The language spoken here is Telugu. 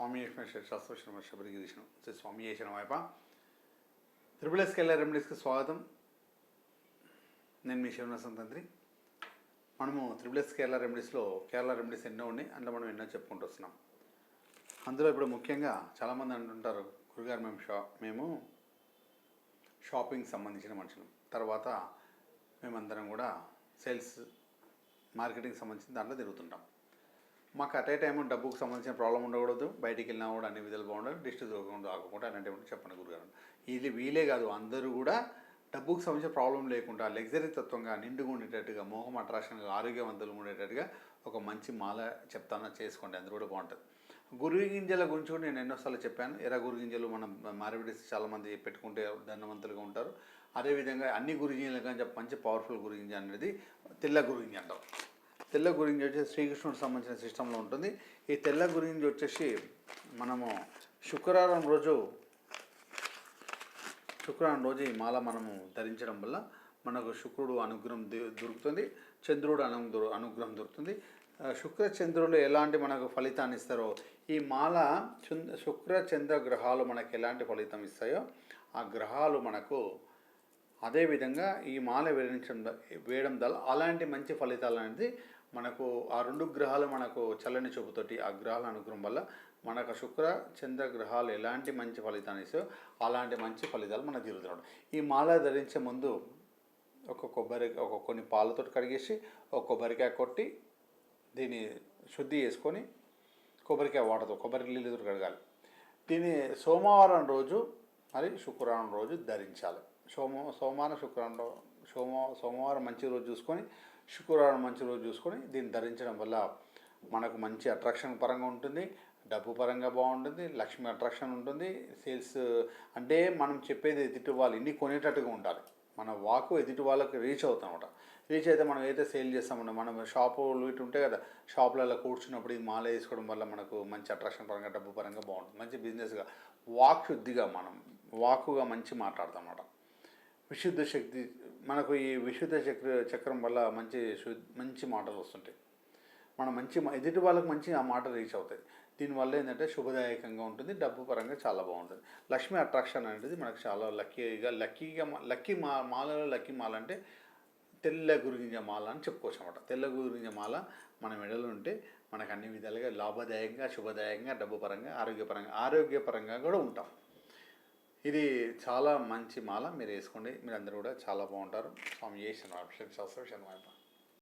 స్వామి శాస్త్ర శబరిగిరీషణం శ్రీ స్వామి వైప త్రిపుల్ ఎస్ కెళ్ళ రెమెడీస్కి స్వాగతం. నేను మీ శివనాసం తంత్రి మనము త్రిపుల్ ఎస్ కేరళ రెమెడీస్లో కేరళ రెమెడీస్ ఎన్నో ఉన్నాయి అందులో మనం ఎన్నో చెప్పుకుంటూ వస్తున్నాం. అందులో ఇప్పుడు ముఖ్యంగా చాలామంది అంటుంటారు గురుగారు మేము షా మేము షాపింగ్ సంబంధించిన మనుషులు. తర్వాత మేమందరం కూడా సేల్స్ మార్కెటింగ్ సంబంధించిన దాంట్లో తిరుగుతుంటాం. మాకు అట్ ఏ టైం డబ్బుకు సంబంధించిన ప్రాబ్లం ఉండకూడదు బయటికి వెళ్ళినా కూడా అన్ని విధాలు బాగుండాలి డిస్ట్ దొరకకుండా ఆగకుండా అలాంటివి చెప్పండి గురుగారు. ఇది వీలే కాదు అందరూ కూడా డబ్బుకు సంబంధించిన ప్రాబ్లం లేకుండా లగ్జరీ తత్వంగా నిండుగా ఉండేటట్టుగా మోహం అట్రాక్షన్గా ఆరోగ్యవంతులు ఉండేటట్టుగా ఒక మంచి మాల చెప్తాను చేసుకోండి అందరూ కూడా బాగుంటుంది. గురువు గింజల గురించి కూడా నేను ఎన్నోసార్లు చెప్పాను. ఎర్ర గురు గింజలు మనం మారివిడిసి చాలామంది పెట్టుకుంటే ధనవంతులుగా ఉంటారు. అదేవిధంగా అన్ని గురు గింజలు కానీ మంచి పవర్ఫుల్ గురు గింజ అనేది తెల్ల గురు గింజ అంటాం. తెల్ల గురించి వచ్చేసి శ్రీకృష్ణుడికి సంబంధించిన సిస్టంలో ఉంటుంది. ఈ తెల్ల గురించి వచ్చేసి మనము శుక్రవారం రోజు శుక్రవారం రోజు ఈ మాల మనము ధరించడం వల్ల మనకు శుక్రుడు అనుగ్రహం దొరుకుతుంది చంద్రుడు అను అనుగ్రహం దొరుకుతుంది. శుక్ర చంద్రులు ఎలాంటి మనకు ఫలితాన్ని ఇస్తారో ఈ మాల శుక్ర చంద్ర గ్రహాలు మనకు ఎలాంటి ఫలితం ఇస్తాయో ఆ గ్రహాలు మనకు అదేవిధంగా ఈ మాల వేయించడం వేయడం వల్ల అలాంటి మంచి ఫలితాలు అనేది మనకు ఆ రెండు గ్రహాలు మనకు చల్లని చూపుతోటి ఆ గ్రహాల అనుగ్రహం వల్ల మనకు శుక్ర చంద్ర గ్రహాలు ఎలాంటి మంచి ఫలితాన్ని ఇస్తాయో అలాంటి మంచి ఫలితాలు మనకు జరుగుతున్నాయి ఈ మాల ధరించే ముందు ఒక కొబ్బరి ఒక కొన్ని పాలతో కడిగేసి ఒక కొబ్బరికాయ కొట్టి దీన్ని శుద్ధి చేసుకొని కొబ్బరికాయ వాటర్తో కొబ్బరి నీళ్ళతో కడగాలి. దీన్ని సోమవారం రోజు మరి శుక్రవారం రోజు ధరించాలి. సోమ సోమవారం శుక్రవారం సోమ సోమవారం మంచి రోజు చూసుకొని శుక్రవారం మంచి రోజు చూసుకొని దీన్ని ధరించడం వల్ల మనకు మంచి అట్రాక్షన్ పరంగా ఉంటుంది డబ్బు పరంగా బాగుంటుంది లక్ష్మి అట్రాక్షన్ ఉంటుంది సేల్స్ అంటే మనం చెప్పేది ఎదుటి వాళ్ళు ఇన్ని కొనేటట్టుగా ఉండాలి. మన వాకు ఎదుటి వాళ్ళకి రీచ్ అవుతామట. రీచ్ అయితే మనం ఏదైతే సేల్ చేస్తామో మనం షాపులు ఇటు ఉంటాయి కదా షాపులలో కూర్చున్నప్పుడు ఈ మాల వేసుకోవడం వల్ల మనకు మంచి అట్రాక్షన్ పరంగా డబ్బు పరంగా బాగుంటుంది. మంచి బిజినెస్గా వాక్ శుద్ధిగా మనం వాకుగా మంచి మాట్లాడతాం అన్నమాట విశుద్ధ శక్తి మనకు ఈ విశుద్ధ చక్ర చక్రం వల్ల మంచి మంచి మాటలు వస్తుంటాయి. మన మంచి ఎదుటి వాళ్ళకి మంచి ఆ మాట రీచ్ అవుతాయి. దీనివల్ల ఏంటంటే శుభదాయకంగా ఉంటుంది డబ్బు పరంగా చాలా బాగుంటుంది. లక్ష్మీ అట్రాక్షన్ అనేది మనకు చాలా లక్కీగా లక్కీగా లక్కీ మా మాలలో లక్కీ మాల అంటే తెల్ల గురింజ మాల అని చెప్పుకోవచ్చు అనమాట తెల్ల గురింజ మాల మన మెడలో ఉంటే మనకు అన్ని విధాలుగా లాభదాయకంగా శుభదాయకంగా డబ్బు పరంగా ఆరోగ్యపరంగా ఆరోగ్యపరంగా కూడా ఉంటాం. ఇది చాలా మంచి మాల మీరు వేసుకోండి. మీరు అందరూ కూడా చాలా బాగుంటారు. స్వామి ఏ శనివారం శాస్త్రం శనివారం